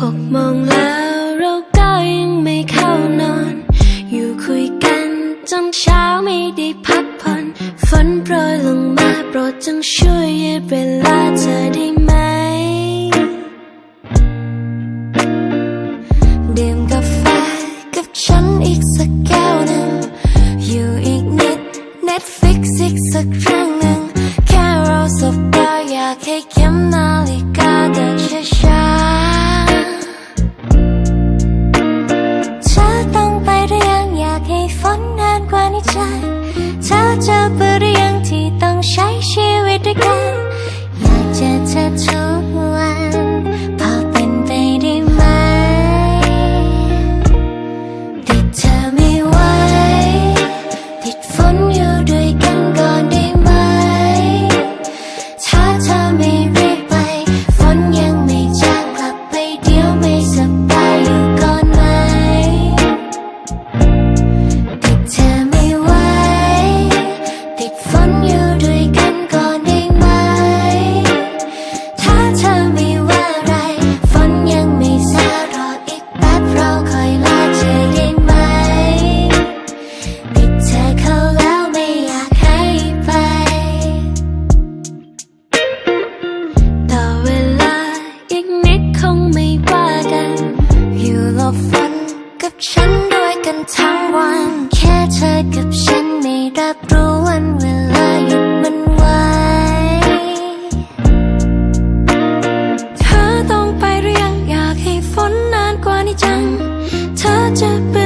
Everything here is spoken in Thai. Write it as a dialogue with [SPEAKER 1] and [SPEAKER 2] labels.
[SPEAKER 1] หกโมงแล้วเราก็ยังไม่เข้านอน อยู่คุยกันจนเช้าไม่ได้พักผ่อนฝนโปรยลงมาโปรดจงช่วยยืดเวลาเธอได้ไหมดื่มกาแฟกับฉันอีกสักแก้วหนึ่งอยู่อีกนิด Netflix อีกสักครั้ง น จัง เธอจะเป็น